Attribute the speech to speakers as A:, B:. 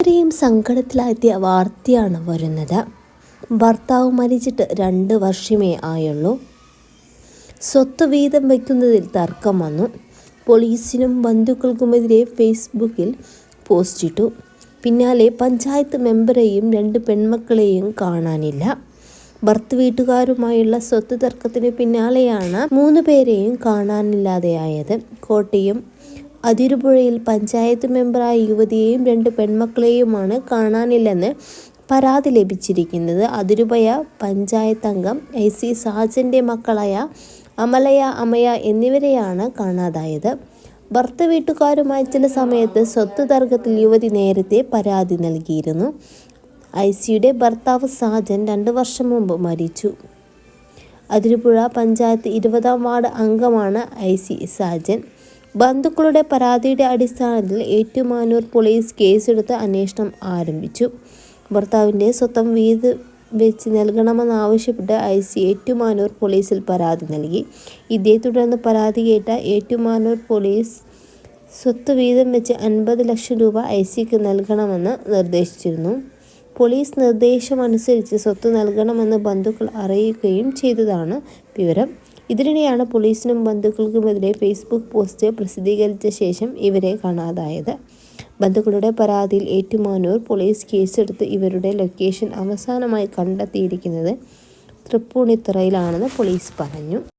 A: ഇത്രയും സങ്കടത്തിലാക്കിയ വാർത്തയാണ് വരുന്നത്. ഭർത്താവ് മരിച്ചിട്ട് രണ്ട് വർഷമേ ആയുള്ളൂ. സ്വത്ത് വീതം വയ്ക്കുന്നതിൽ തർക്കം വന്നു. പോലീസിനും ബന്ധുക്കൾക്കുമെതിരെ ഫേസ്ബുക്കിൽ പോസ്റ്റ് പോസ്റ്റിട്ടു പിന്നാലെ പഞ്ചായത്ത് മെമ്പറെയും രണ്ട് പെൺമക്കളെയും കാണാനില്ല. ഭർത്ത് വീട്ടുകാരുമായുള്ള സ്വത്ത് തർക്കത്തിന് പിന്നാലെയാണ് മൂന്ന് പേരെയും കാണാനില്ലാതെയായത്. കോട്ടയം അതിരുപുഴയിൽ പഞ്ചായത്ത് മെമ്പറായ യുവതിയെയും രണ്ട് പെൺമക്കളെയുമാണ് കാണാനില്ലെന്ന് പരാതി ലഭിച്ചിരിക്കുന്നത്. അതിരുപയ പഞ്ചായത്ത് അംഗം ഐ സി സാജന്റെ മക്കളായ അമലയ അമയ എന്നിവരെയാണ് കാണാതായത്. ഭർത്ത വീട്ടുകാരുമായി ചില സമയത്ത് സ്വത്ത് തർക്കത്തിൽ യുവതി നേരത്തെ പരാതി നൽകിയിരുന്നു. ഐ സിയുടെ ഭർത്താവ് സാജൻ രണ്ട് വർഷം മുമ്പ് മരിച്ചു. അതിരുപുഴ പഞ്ചായത്ത് ഇരുപതാം വാർഡ് അംഗമാണ് ഐ സി സാജൻ. ബന്ധുക്കളുടെ പരാതിയുടെ അടിസ്ഥാനത്തിൽ ഏറ്റുമാനൂർ പോലീസ് കേസെടുത്ത് അന്വേഷണം ആരംഭിച്ചു. ഭർത്താവിന്റെ സ്വത്തം വീത് വെച്ച് നൽകണമെന്നാവശ്യപ്പെട്ട് ഐ സി ഏറ്റുമാനൂർ പോലീസിൽ പരാതി നൽകി. ഇതേ തുടർന്ന് പരാതി കേട്ട ഏറ്റുമാനൂർ പോലീസ് സ്വത്ത് വീതം വെച്ച് അൻപത് ലക്ഷം രൂപ ഐ സിക്ക് നൽകണമെന്ന് നിർദ്ദേശിച്ചിരുന്നു. പോലീസ് നിർദ്ദേശമനുസരിച്ച് സ്വത്ത് നൽകണമെന്ന് ബന്ധുക്കൾ അറിയിക്കുകയും ചെയ്തതാണ് വിവരം. ഇതിനിടെയാണ് പോലീസിനും ബന്ധുക്കൾക്കുമെതിരെ ഫേസ്ബുക്ക് പോസ്റ്റ് പ്രസിദ്ധീകരിച്ച ശേഷം ഇവരെ കാണാതായത്. ബന്ധുക്കളുടെ പരാതിയിൽ ഏറ്റുമാനൂർ പോലീസ് കേസെടുത്ത് ഇവരുടെ ലൊക്കേഷൻ അവസാനമായി കണ്ടെത്തിയിരിക്കുന്നത് തൃപ്പൂണിത്തുറയിലാണെന്ന് പോലീസ് പറഞ്ഞു.